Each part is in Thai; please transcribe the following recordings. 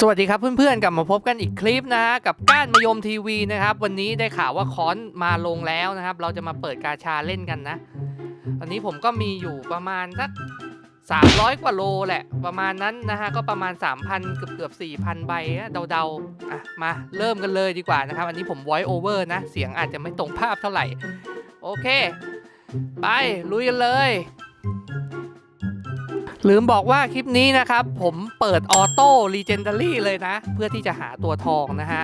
สวัสดีครับเพื่อนๆกลับมาพบกันอีกคลิปนะฮะกับก้านมยมทีวีนะครับ วันนี้ได้ข่าวว่าค้อนมาลงแล้วนะครับ เราจะมาเปิดกาชาเล่นกันนะตอนนี้ผมก็มีอยู่ประมาณสัก300 กว่าโลแหละ ประมาณนั้นนะฮะก็ประมาณ 3,000 เกือบเกือบ4,000 ใบเดาๆอะมาเริ่มกันเลยดีกว่านะครับ อันนี้ผม voice over นะ เสียงอาจจะไม่ตรงภาพเท่าไหร่ โอเค ไปลุยกันเลย ลืมบอกว่าคลิปนี้นะครับ ผมเปิดออโต้รีเจนดารี่เลยนะ เพื่อที่จะหาตัวทองนะฮะ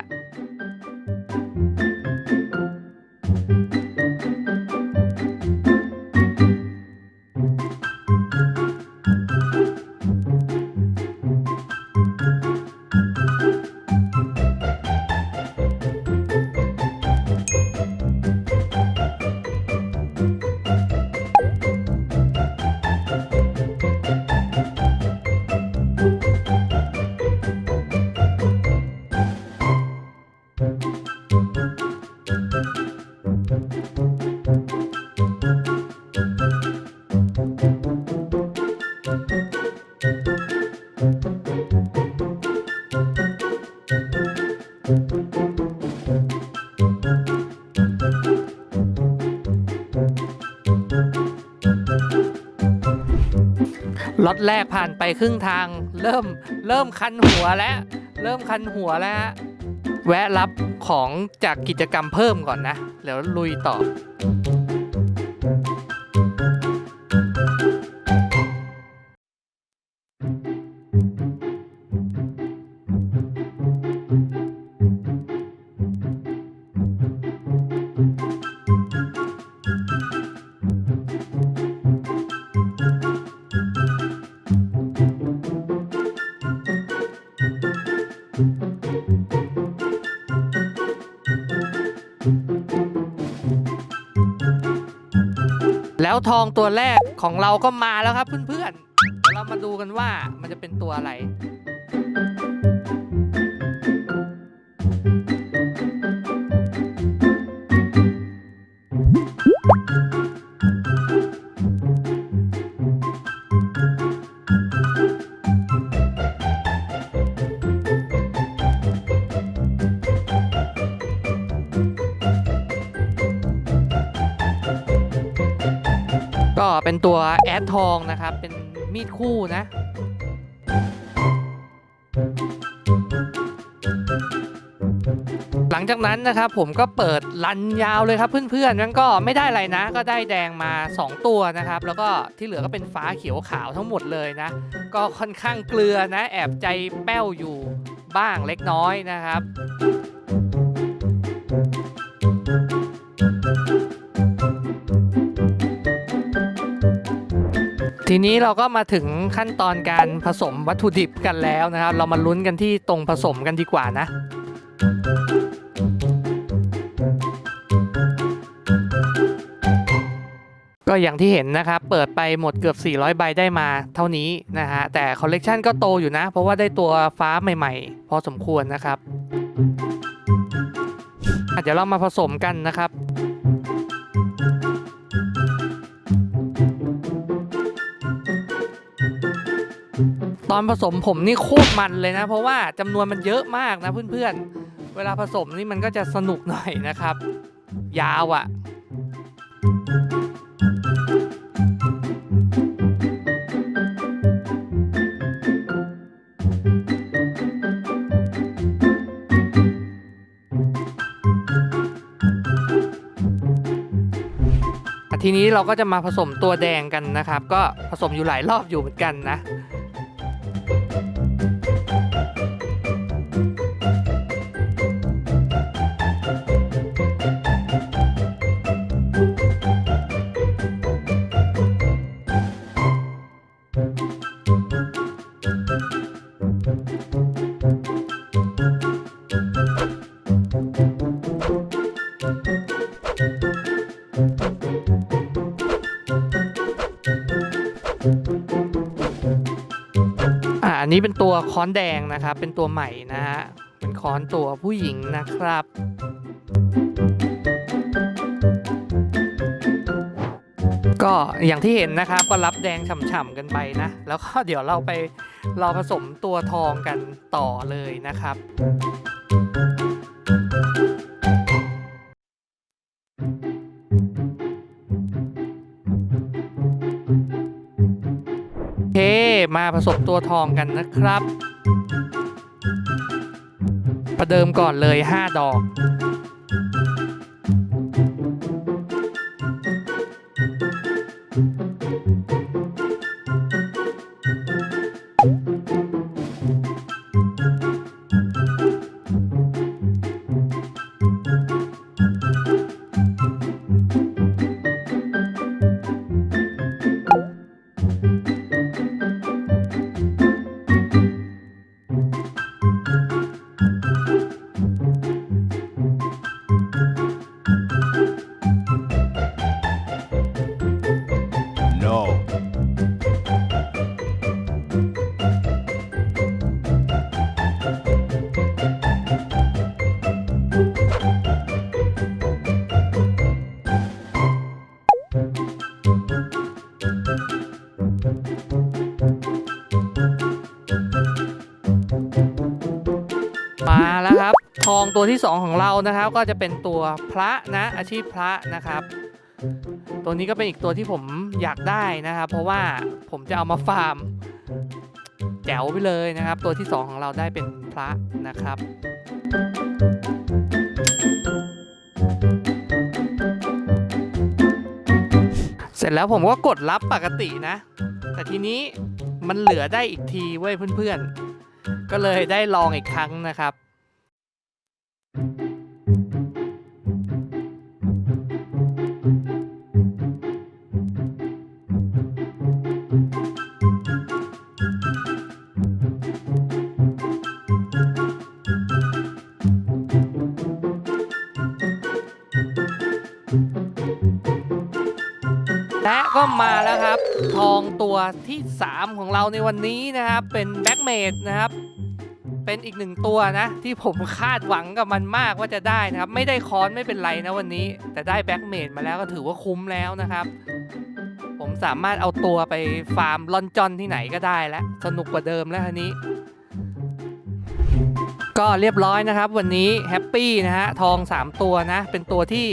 ถแรกผ่านไปครึ่งทาง เริ่มเริ่มคันหัวแล้วเริ่มคันหัวแล้วฮะแวะรับของจากกิจกรรมเพิ่มก่อนนะ แล้วลุยต่อ แล้วทองตัวแรกของเราก็มาแล้วครับเพื่อนๆเดี๋ยวเรามาดูกันว่ามันจะเป็นตัวอะไร เป็นตัวแอดทองนะครับ เป็นมีดคู่นะ หลังจากนั้นนะครับผมก็เปิดรันยาวเลยครับเพื่อนๆนั่นก็ไม่ได้อะไรนะ ก็ได้แดงมา 2 ตัวนะครับ แล้วก็ที่เหลือก็เป็นฟ้าเขียวขาวทั้งหมดเลยนะ ก็ค่อนข้างเกลือนะ แอบใจแป้วอยู่บ้างเล็กน้อยนะครับ ทีนี้เราก็มาถึงขั้นตอนการผสมวัตถุดิบกันแล้วนะครับ เรามาลุ้นกันที่ตรงผสมกันดีกว่านะ ก็อย่างที่เห็นนะครับเปิดไปหมดเกือบ 400 ใบได้มาเท่านี้นะฮะแต่คอลเลกชันก็โตอยู่นะ เพราะว่าได้ตัวฟ้าใหม่ๆ พอสมควรนะครับเดี๋ยวเรามาผสมกันนะครับ อนผสมผมนี่โคตรมันเลยนะ เพราะว่าจำนวนมันเยอะมากนะเพื่อนๆ เวลาผสมนี่มันก็จะสนุกหน่อยนะครับ ยาวอะ่ะทีนี้เราก็จะมาผสมตัวแดงกันนะครับ ก็ผสมอยู่หลายรอบอยู่เหมือนกันนะ นนี้เป็นตัวค้อนแดงนะครับ เป็นตัวใหม่นะฮะ เป็นค้อนตัวผู้หญิงนะครับ ก็อย่างที่เห็นนะครับก็รับแดงฉ่ำๆกันไปนะ แล้วก็เดี๋ยวเราไปเราผสมตัวทองกันต่อเลยนะครับ มาผสมตัวทองกันนะครับ ประเดิมก่อนเลย 5 ดอก มาแล้วครับ ทองตัวที่ 2 ของเรานะครับ ก็จะเป็นตัวพระนะ อาชีพพระนะครับ ตัวนี้ก็เป็นอีกตัวที่ผมอยากได้นะครับ เพราะว่าผมจะเอามาฟาร์มแจ๋วไปเลยนะครับ ตัวที่ 2 ของเราได้เป็นพระนะครับเสร็จแล้วผมก็กดรับปกตินะ แต่ทีนี้มันเหลือได้อีกทีเว้ยเพื่อนๆ ก็เลยได้ลองอีกครั้งนะครับ และก็มาแล้วครับ ทองตัวที่ 3 ของเราในวันนี้นะครับ เป็นแบ็กเมดนะครับ เป็นอีกหนึ่งตัวนะ ที่ผมคาดหวังกับมันมากว่าจะได้นะครับ ไม่ได้คอนไม่เป็นไรนะวันนี้ แต่ได้แบ็กเมดมาแล้วก็ถือว่าคุ้มแล้วนะครับ ผมสามารถเอาตัวไปฟาร์มลอนจอนที่ไหนก็ได้แล้วสนุกกว่าเดิมแล้วทีนี้ก็เรียบร้อยนะครับ วันนี้แฮปปี้นะฮะทอง 3 ตัวนะ เป็นตัวที่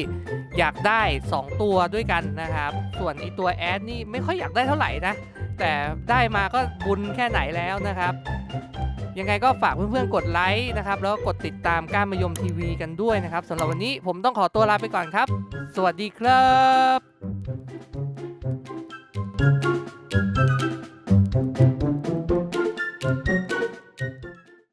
อยากได้ 2 ตัวด้วยกันนะครับ ส่วนอีตัวแอดนี่ไม่ค่อยอยากได้เท่าไหร่นะ แต่ได้มาก็บุญแค่ไหนแล้วนะครับ ยังไงก็ฝากเพื่อนๆกดไลค์นะครับ แล้วก็กดติดตามก้านมยมทีวีกันด้วยนะครับสำหรับวันนี้ผมต้องขอตัวลาไปก่อนครับ สวัสดีครับ